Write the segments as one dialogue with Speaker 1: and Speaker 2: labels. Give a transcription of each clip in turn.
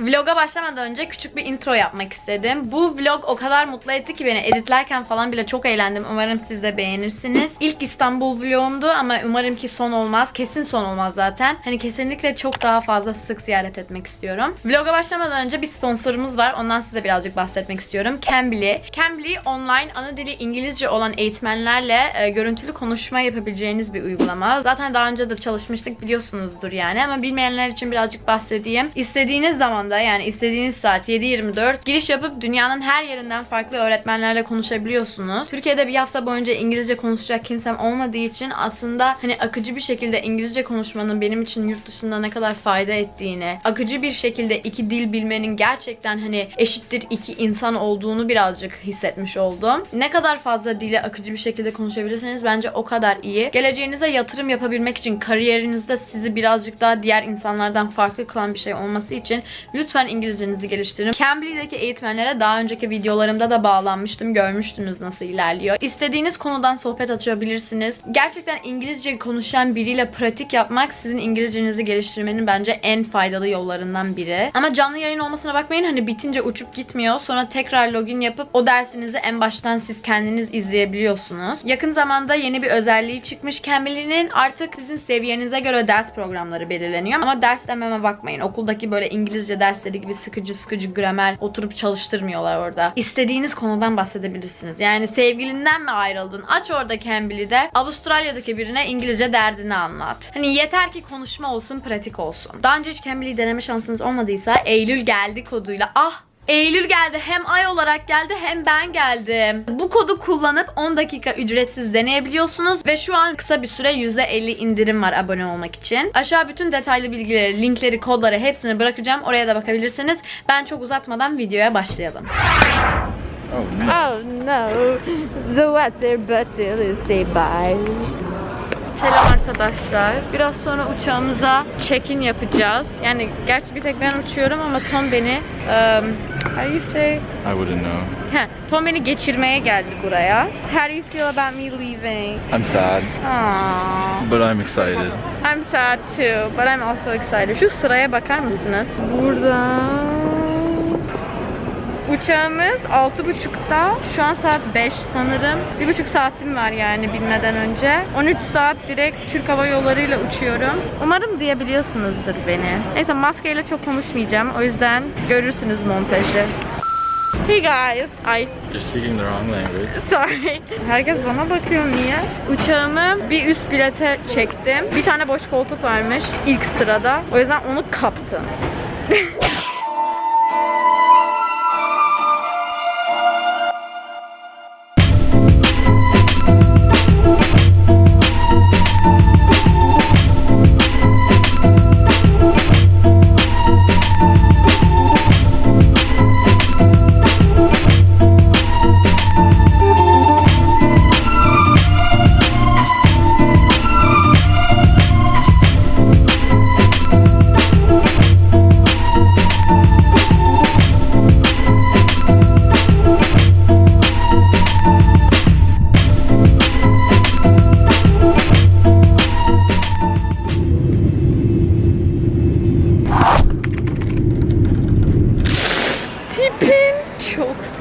Speaker 1: Vloga başlamadan önce küçük bir intro yapmak istedim. Bu vlog o kadar mutlu etti ki beni editlerken falan bile çok eğlendim. Umarım siz de beğenirsiniz. İlk İstanbul vlogumdu ama umarım ki son olmaz. Kesin son olmaz zaten. Hani kesinlikle çok daha fazla sık ziyaret etmek istiyorum. Vloga başlamadan önce bir sponsorumuz var. Ondan size birazcık bahsetmek istiyorum. Cambly. Cambly online ana dili İngilizce olan eğitmenlerle e, görüntülü konuşma yapabileceğiniz bir uygulama. Zaten daha önce de çalışmıştık biliyorsunuzdur yani ama bilmeyenler için birazcık bahsedeyim. İstediğiniz zamanda yani istediğiniz saat 7-24 giriş yapıp dünyanın her yerinden farklı öğretmenlerle konuşabiliyorsunuz. Türkiye'de bir hafta boyunca İngilizce konuşacak kimsem olmadığı için aslında hani akıcı bir şekilde İngilizce konuşmanın benim için yurt dışında ne kadar fayda ettiğini, akıcı bir şekilde iki dil bilmenin gerçekten hani eşittir iki insan olduğunu birazcık hissetmiş oldum. Ne kadar fazla dili akıcı bir şekilde konuşabilirseniz bence o kadar iyi. Geleceğinize yatırım yapabilmek için kariyerinizde sizi birazcık daha diğer insanlardan farklı kılan bir şey olması için lütfen İngilizcenizi geliştirin. Cambly'deki eğitmenlere daha önceki videolarımda da bağlanmıştım. Görmüştünüz nasıl ilerliyor. İstediğiniz konudan sohbet açabilirsiniz. Gerçekten İngilizce konuşan biriyle pratik yapmak sizin İngilizcenizi geliştirmenin bence en faydalı yollarından biri. Ama canlı yayın olmasına bakmayın hani bitince uçup gitmiyor. Sonra tekrar login yapıp o dersinizi en baştan siz kendiniz izleyebiliyorsunuz. Yakın zamanda yeni bir özelliği çıkmış Cambly'nin artık sizin seviyenize göre ders programları belirleniyor. Ama ders dememe bakmayın. Okuldaki böyle İngilizce dersleri gibi sıkıcı sıkıcı gramer oturup çalıştırmıyorlar orada. İstediğiniz konudan bahsedebilirsiniz. Yani sevgilinden mi ayrıldın? Aç orada Cambly'de Avustralya'daki birine İngilizce derdini anlat. Hani yeter ki konuşma olsun, pratik olsun. Daha önce hiç Cambly'yi deneme şansınız olmadıysa Eylül geldi koduyla ah Eylül geldi. Hem ay olarak geldi hem ben geldim. Bu kodu kullanıp 10 dakika ücretsiz deneyebiliyorsunuz ve şu an kısa bir süre %50 indirim var abone olmak için. Aşağı bütün detaylı bilgileri, linkleri, kodları hepsini bırakacağım. Oraya da bakabilirsiniz. Ben çok uzatmadan videoya başlayalım.
Speaker 2: Oh no.
Speaker 3: Oh no, the water bottle say bye.
Speaker 1: Selam arkadaşlar. Biraz sonra uçağımıza check-in yapacağız. Yani gerçi bir tek ben uçuyorum ama Tom beni um, how you say?
Speaker 2: I wouldn't know.
Speaker 1: Heh, Tom beni geçirmeye geldi buraya. How do you feel about me leaving?
Speaker 2: I'm sad,
Speaker 1: Aww.
Speaker 2: but I'm excited.
Speaker 1: I'm sad too, but I'm also excited. Şu sıraya bakar mısınız? Burada Uçağımız 6.30'da. Şu an saat 5 sanırım. 1.5 saatim var yani bilmeden önce. 13 saat direkt Türk Hava Yolları ile uçuyorum. Umarım diyebiliyorsunuzdur beni. Neyse maskeyle çok konuşmayacağım. O yüzden görürsünüz montajı. Hey guys. Ay
Speaker 2: You're speaking the wrong language.
Speaker 1: Sorry. Herkes bana bakıyor niye? Uçağımı bir üst bilete çektim. Bir tane boş koltuk varmış ilk sırada. O yüzden onu kaptım.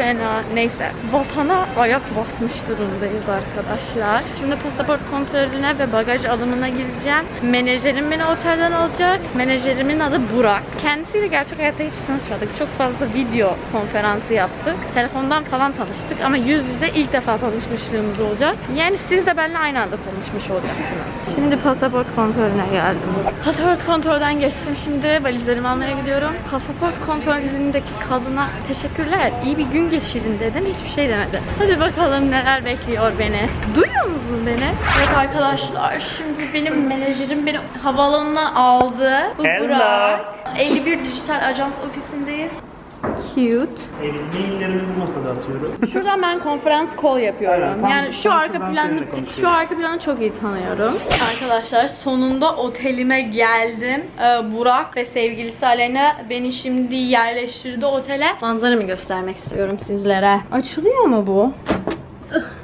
Speaker 1: fena. Neyse. Vatana ayak basmış durumdayız arkadaşlar. Şimdi pasaport kontrolüne ve bagaj alımına gireceğim. Menajerim beni otelden alacak. Menajerimin adı Burak. Kendisiyle gerçek hayatta hiç tanışmadık. Çok fazla video konferansı yaptık. Telefondan falan tanıştık ama yüz yüze ilk defa tanışmışlığımız olacak. Yani siz de benimle aynı anda tanışmış olacaksınız. Şimdi pasaport kontrolüne geldim. Pasaport kontrolden geçtim. Şimdi valizlerimi almaya gidiyorum. Pasaport kontrolündeki kadına teşekkürler. İyi bir gün geçirin dedim. Hiçbir şey demedi. Hadi bakalım neler bekliyor beni. Duyuyor musun beni? Evet arkadaşlar. Şimdi benim menajerim beni havaalanına aldı. Bu. Burak. 51 Dijital Ajans ofisindeyiz. Cute.
Speaker 4: Evet, maillerimi bu masada atıyorum.
Speaker 1: Şuradan ben konferans call yapıyorum.
Speaker 4: Aynen, tam-
Speaker 1: yani şu
Speaker 4: tam
Speaker 1: arka
Speaker 4: şuradan
Speaker 1: planı
Speaker 4: seninle konuşuyoruz.
Speaker 1: şu arka planı çok iyi tanıyorum. Arkadaşlar sonunda otelime geldim. Ee, Burak ve sevgilisi Alena beni şimdi yerleştirdi otele. Manzaramı göstermek istiyorum sizlere. Açılıyor mu bu?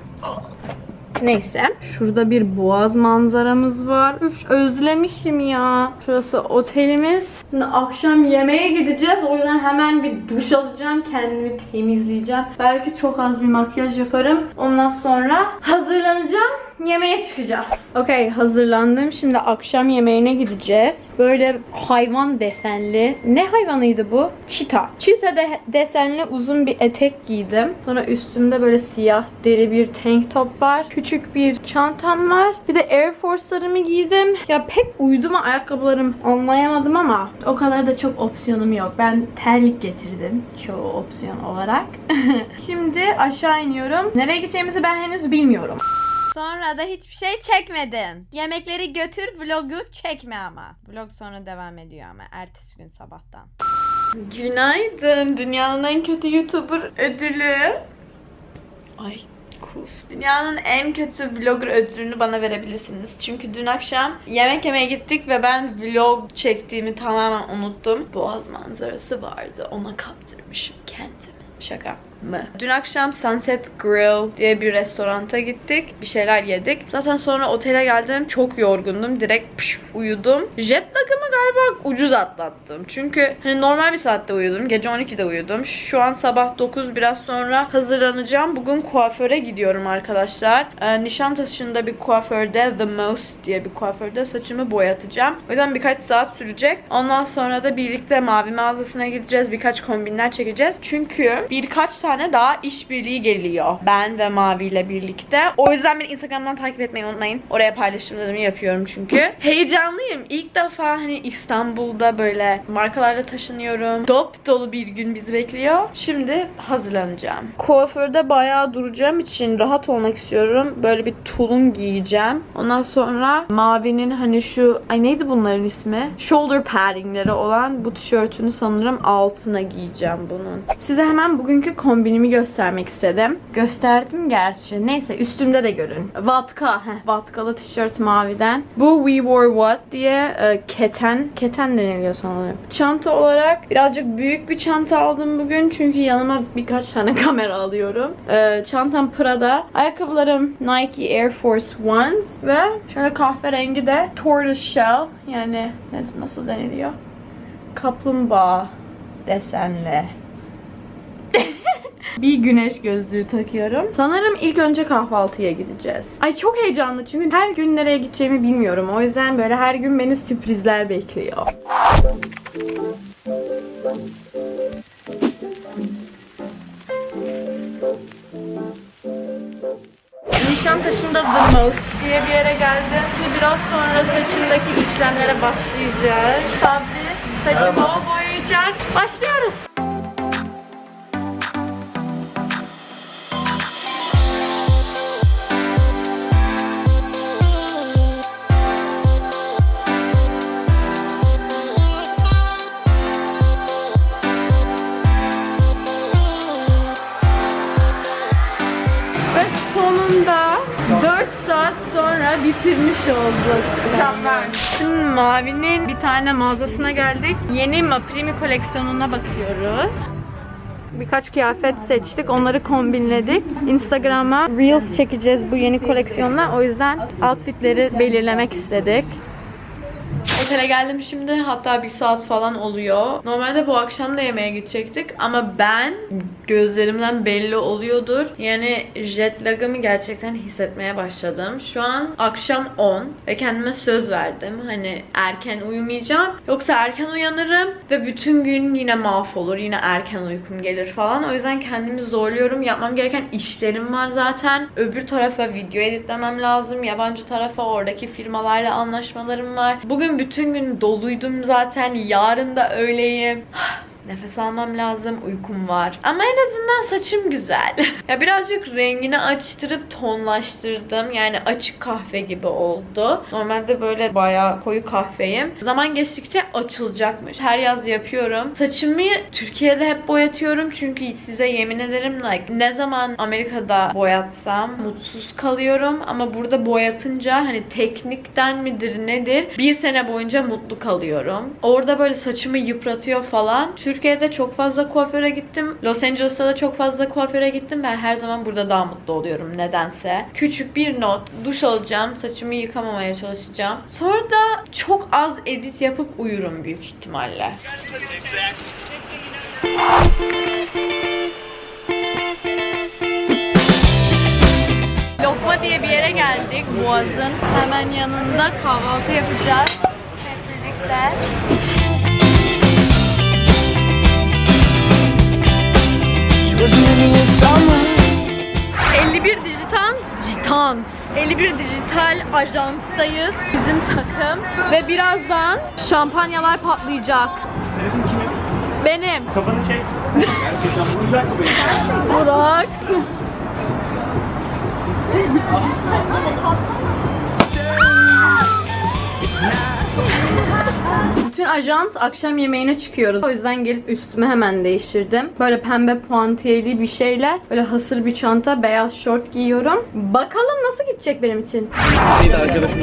Speaker 1: Neyse. Şurada bir boğaz manzaramız var. Üf özlemişim ya. Şurası otelimiz. Şimdi akşam yemeğe gideceğiz. O yüzden hemen bir duş alacağım. Kendimi temizleyeceğim. Belki çok az bir makyaj yaparım. Ondan sonra hazırlanacağım. Yemeğe çıkacağız. Okey hazırlandım. Şimdi akşam yemeğine gideceğiz. Böyle hayvan desenli. Ne hayvanıydı bu? Çita. Çita de desenli uzun bir etek giydim. Sonra üstümde böyle siyah deri bir tank top var. Küçük bir çantam var. Bir de Air Force'larımı giydim. Ya pek uydu mu ayakkabılarım anlayamadım ama o kadar da çok opsiyonum yok. Ben terlik getirdim çoğu opsiyon olarak. Şimdi aşağı iniyorum. Nereye gideceğimizi ben henüz bilmiyorum.
Speaker 5: Sonra da hiçbir şey çekmedin. Yemekleri götür vlogu çekme ama. Vlog sonra devam ediyor ama ertesi gün sabahtan.
Speaker 1: Günaydın. Dünyanın en kötü YouTuber ödülü. Ay kus. Dünyanın en kötü vlogger ödülünü bana verebilirsiniz. Çünkü dün akşam yemek yemeye gittik ve ben vlog çektiğimi tamamen unuttum. Boğaz manzarası vardı. Ona kaptırmışım kendimi. Şaka mı? Dün akşam Sunset Grill diye bir restoranta gittik. Bir şeyler yedik. Zaten sonra otele geldim. Çok yorgundum. Direkt püş, uyudum. Jet lag'ımı galiba ucuz atlattım. Çünkü hani normal bir saatte uyudum. Gece 12'de uyudum. Şu an sabah 9 biraz sonra hazırlanacağım. Bugün kuaföre gidiyorum arkadaşlar. Ee, Nişantaşı'nda bir kuaförde The Most diye bir kuaförde saçımı boyatacağım. O yüzden birkaç saat sürecek. Ondan sonra da birlikte mavi mağazasına gideceğiz. Birkaç kombinler çekeceğiz. Çünkü birkaç tane daha işbirliği geliyor. Ben ve Mavi ile birlikte. O yüzden beni Instagram'dan takip etmeyi unutmayın. Oraya paylaşımlarımı yapıyorum çünkü. Heyecanlıyım. İlk defa hani İstanbul'da böyle markalarla taşınıyorum. Dop dolu bir gün bizi bekliyor. Şimdi hazırlanacağım. Kuaförde bayağı duracağım için rahat olmak istiyorum. Böyle bir tulum giyeceğim. Ondan sonra Mavi'nin hani şu ay neydi bunların ismi? Shoulder paddingleri olan bu tişörtünü sanırım altına giyeceğim bunun. Size hemen bugünkü kombinimi göstermek istedim. Gösterdim gerçi. Neyse üstümde de görün. Vatka. Heh, vatkalı tişört maviden. Bu We Wore What diye e, keten. Keten deniliyor sanırım. Çanta olarak birazcık büyük bir çanta aldım bugün. Çünkü yanıma birkaç tane kamera alıyorum. E, çantam Prada. Ayakkabılarım Nike Air Force Ones. Ve şöyle kahverengi de Tortoise Shell. Yani nasıl deniliyor? Kaplumbağa desenli. Bir güneş gözlüğü takıyorum. Sanırım ilk önce kahvaltıya gideceğiz. Ay çok heyecanlı çünkü her gün nereye gideceğimi bilmiyorum. O yüzden böyle her gün beni sürprizler bekliyor. Nişantaşı'nda Most diye bir yere geldim. Şimdi biraz sonra saçımdaki işlemlere başlayacağız. Sabri saçımı o boyayacak. Başlıyoruz. Bitirmiş olduk. Şimdi Mavi'nin bir tane mağazasına geldik. Yeni Maprimi koleksiyonuna bakıyoruz. Birkaç kıyafet seçtik. Onları kombinledik. Instagram'a Reels çekeceğiz bu yeni koleksiyonla. O yüzden outfitleri belirlemek istedik. Otele geldim şimdi hatta bir saat falan oluyor. Normalde bu akşam da yemeğe gidecektik ama ben gözlerimden belli oluyordur. Yani jet lag'ımı gerçekten hissetmeye başladım. Şu an akşam 10 ve kendime söz verdim. Hani erken uyumayacağım. Yoksa erken uyanırım ve bütün gün yine mahvolur. Yine erken uykum gelir falan. O yüzden kendimi zorluyorum. Yapmam gereken işlerim var zaten. Öbür tarafa video editlemem lazım. Yabancı tarafa oradaki firmalarla anlaşmalarım var. Bugün bütün gün doluydum zaten. Yarın da öyleyim. Nefes almam lazım, uykum var. Ama en azından saçım güzel. ya birazcık rengini açtırıp tonlaştırdım. Yani açık kahve gibi oldu. Normalde böyle bayağı koyu kahveyim. Zaman geçtikçe açılacakmış. Her yaz yapıyorum. Saçımı Türkiye'de hep boyatıyorum. Çünkü size yemin ederim like ne zaman Amerika'da boyatsam mutsuz kalıyorum. Ama burada boyatınca hani teknikten midir nedir bir sene boyunca mutlu kalıyorum. Orada böyle saçımı yıpratıyor falan. Türkiye'de çok fazla kuaföre gittim. Los Angeles'ta da çok fazla kuaföre gittim. Ben her zaman burada daha mutlu oluyorum nedense. Küçük bir not. Duş alacağım. Saçımı yıkamamaya çalışacağım. Sonra da çok az edit yapıp uyurum büyük ihtimalle. Lokma diye bir yere geldik. Boğaz'ın hemen yanında kahvaltı yapacağız. Hep birlikte. 51 Dijital Dijitans. 51 Dijital Ajans'tayız. Bizim takım. Ve birazdan şampanyalar patlayacak. Benim.
Speaker 4: Kafanı çek. Gerçekten vuracak mı beni?
Speaker 1: Burak. Bütün ajans akşam yemeğine çıkıyoruz. O yüzden gelip üstümü hemen değiştirdim. Böyle pembe puantiyeli bir şeyler. Böyle hasır bir çanta, beyaz şort giyiyorum. Bakalım nasıl gidecek benim için.
Speaker 2: Bir arkadaşım.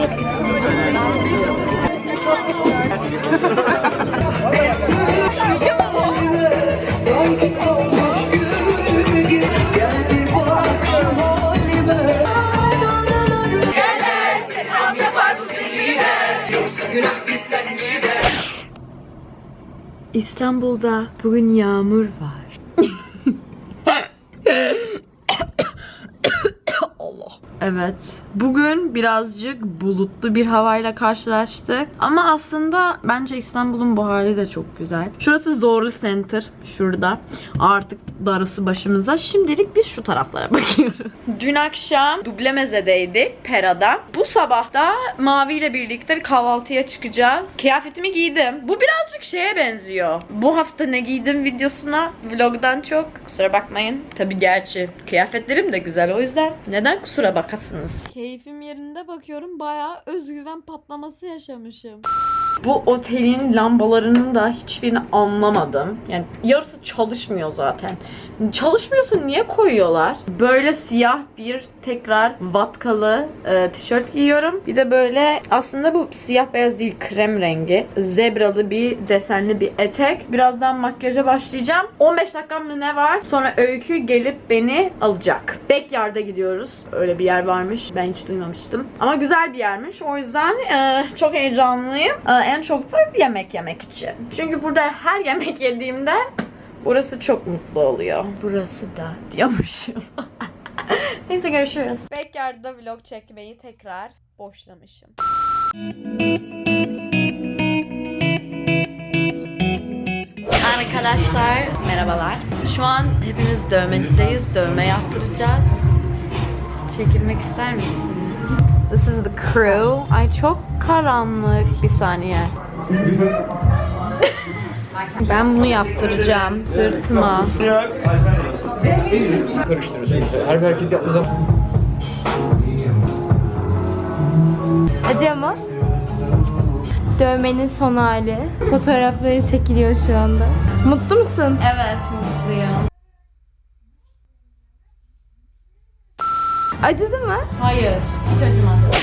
Speaker 1: İstanbul'da bugün yağmur var. Evet. Bugün birazcık bulutlu bir havayla karşılaştık. Ama aslında bence İstanbul'un bu hali de çok güzel. Şurası Zorlu Center. Şurada. Artık darısı başımıza. Şimdilik biz şu taraflara bakıyoruz. Dün akşam duble mezedeydik Pera'da. Bu sabah da Mavi ile birlikte bir kahvaltıya çıkacağız. Kıyafetimi giydim. Bu birazcık şeye benziyor. Bu hafta ne giydim videosuna vlogdan çok. Kusura bakmayın. Tabi gerçi kıyafetlerim de güzel o yüzden. Neden kusura bakasınız?
Speaker 5: Keyfim yerinde bakıyorum bayağı özgüven patlaması yaşamışım.
Speaker 1: Bu otelin lambalarının da hiçbirini anlamadım. Yani yarısı çalışmıyor zaten. Çalışmıyorsa niye koyuyorlar? Böyle siyah bir tekrar vatkalı e, tişört giyiyorum. Bir de böyle aslında bu siyah beyaz değil krem rengi. Zebralı bir desenli bir etek. Birazdan makyaja başlayacağım. 15 dakikam ne var? Sonra Öykü gelip beni alacak. Backyard'a gidiyoruz. Öyle bir yer varmış. Ben hiç duymamıştım. Ama güzel bir yermiş. O yüzden e, çok heyecanlıyım. E, en çok da yemek yemek için. Çünkü burada her yemek yediğimde burası çok mutlu oluyor. Burası da diyormuşum. Neyse görüşürüz.
Speaker 5: Backyard'da vlog çekmeyi tekrar boşlamışım.
Speaker 1: Arkadaşlar merhabalar. Şu an hepimiz dövmecideyiz. Dövme yaptıracağız. Çekilmek ister misiniz? This is the crew. Ay çok karanlık. Bir saniye. ben bunu yaptıracağım sırtıma.
Speaker 2: Karıştırıyorsun işte. Her bir hareket yaptığı zaman
Speaker 3: Acı ama. Dövmenin son hali. Fotoğrafları çekiliyor şu anda. Mutlu musun?
Speaker 1: Evet mutluyum.
Speaker 3: Acıdı mı?
Speaker 1: Hayır. Hiç acımadı.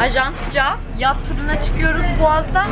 Speaker 1: Ajansça yat turuna çıkıyoruz Boğaz'da.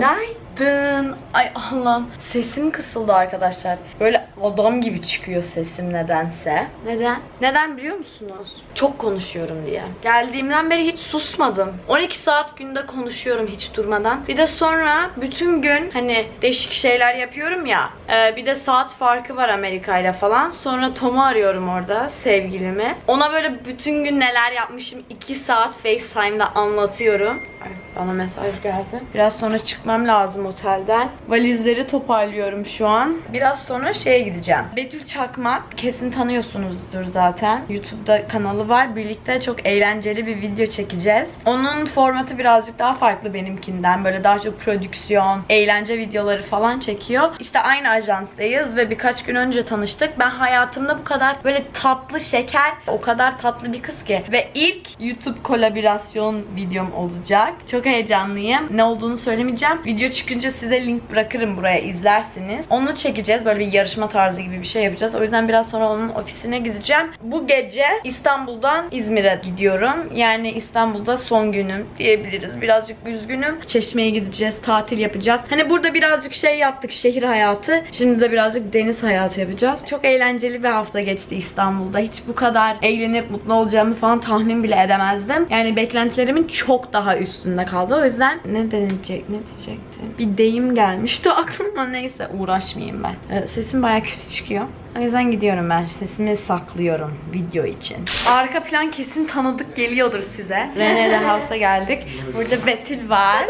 Speaker 1: Günaydın. Ay Allah'ım sesim kısıldı arkadaşlar. Böyle adam gibi çıkıyor sesim nedense. Neden? Neden biliyor musunuz? Çok konuşuyorum diye. Geldiğimden beri hiç susmadım. 12 saat günde konuşuyorum hiç durmadan. Bir de sonra bütün gün hani değişik şeyler yapıyorum ya. e, bir de saat farkı var Amerika ile falan. Sonra Tom'u arıyorum orada sevgilimi. Ona böyle bütün gün neler yapmışım 2 saat FaceTime'da anlatıyorum. Ay, bana mesaj geldi. Biraz sonra çıkmam lazım otelden. Valizleri toparlıyorum şu an. Biraz sonra şeye gideceğim. Betül Çakmak kesin tanıyorsunuzdur zaten. YouTube'da kanalı var. Birlikte çok eğlenceli bir video çekeceğiz. Onun formatı birazcık daha farklı benimkinden. Böyle daha çok prodüksiyon, eğlence videoları falan çekiyor. İşte aynı ajanstayız ve birkaç gün önce tanıştık. Ben hayatımda bu kadar böyle tatlı şeker, o kadar tatlı bir kız ki. Ve ilk YouTube kolaborasyon videom olacak. Çok Çok heyecanlıyım. Ne olduğunu söylemeyeceğim. Video çıkınca size link bırakırım buraya izlersiniz. Onu çekeceğiz. Böyle bir yarışma tarzı gibi bir şey yapacağız. O yüzden biraz sonra onun ofisine gideceğim. Bu gece İstanbul'dan İzmir'e gidiyorum. Yani İstanbul'da son günüm diyebiliriz. Birazcık üzgünüm. Çeşme'ye gideceğiz. Tatil yapacağız. Hani burada birazcık şey yaptık. Şehir hayatı. Şimdi de birazcık deniz hayatı yapacağız. Çok eğlenceli bir hafta geçti İstanbul'da. Hiç bu kadar eğlenip mutlu olacağımı falan tahmin bile edemezdim. Yani beklentilerimin çok daha üstünde kaldı. O yüzden ne denecek, ne diyecektim? Bir deyim gelmişti aklıma. Neyse uğraşmayayım ben. Ee, sesim baya kötü çıkıyor. O yüzden gidiyorum ben. Sesimi saklıyorum video için. Arka plan kesin tanıdık geliyordur size. Rene'de House'a geldik. Burada Betül var.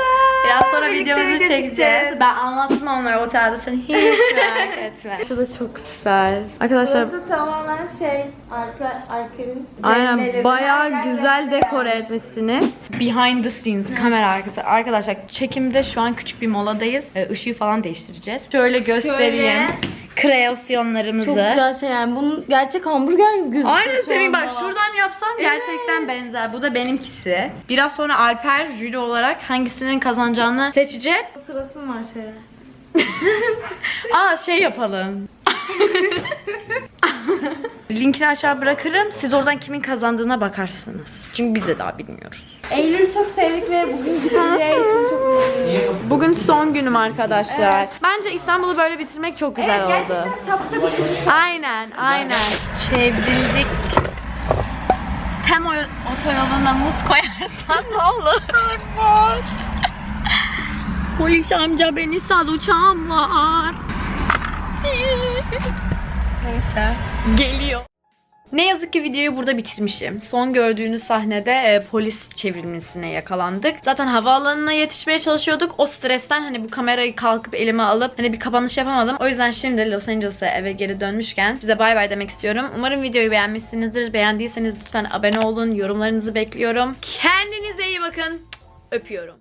Speaker 1: Biraz sonra videomuzu çekeceğiz. Ben anlattım onlara otelde sen hiç merak etme. Bu da çok süper. Arkadaşlar
Speaker 3: Burası tamamen şey arka arkanın
Speaker 1: Aynen bayağı güzel dekore etmişsiniz. Behind the scenes kamera arkası. Arkadaşlar çekimde şu an küçük bir moladayız. Ee, ışığı falan değiştireceğiz. Şöyle göstereyim. Kreasyonlarımızı.
Speaker 3: Çok güzel şey yani. Bunun gerçek hamburger gibi gözüküyor
Speaker 1: Aynen senin bak şuradan yapsam gerçekten benzer. Bu da benimkisi. Biraz sonra Alper jüri olarak hangisinin kazanacağını seçecek.
Speaker 3: Sırası mı var şöyle?
Speaker 1: Aa şey yapalım. Linkini aşağı bırakırım. Siz oradan kimin kazandığına bakarsınız. Çünkü biz de daha bilmiyoruz.
Speaker 3: Eylül'ü çok sevdik ve bugün biteceği için çok üzgünüz.
Speaker 1: Bugün son günüm arkadaşlar. Bence İstanbul'u böyle bitirmek çok güzel oldu.
Speaker 3: Gerçekten tapta bitirmiş.
Speaker 1: Aynen, aynen. Çevrildik. Tem oy- otoyoluna muz koyarsan ne olur? Boş. Polis amca beni sal uçağım var. Neyse. Geliyor. Ne yazık ki videoyu burada bitirmişim. Son gördüğünüz sahnede e, polis çevirmesine yakalandık. Zaten havaalanına yetişmeye çalışıyorduk. O stresten hani bu kamerayı kalkıp elime alıp hani bir kapanış yapamadım. O yüzden şimdi Los Angeles'a eve geri dönmüşken size bay bay demek istiyorum. Umarım videoyu beğenmişsinizdir. Beğendiyseniz lütfen abone olun. Yorumlarınızı bekliyorum. Kendinize iyi bakın. Öpüyorum.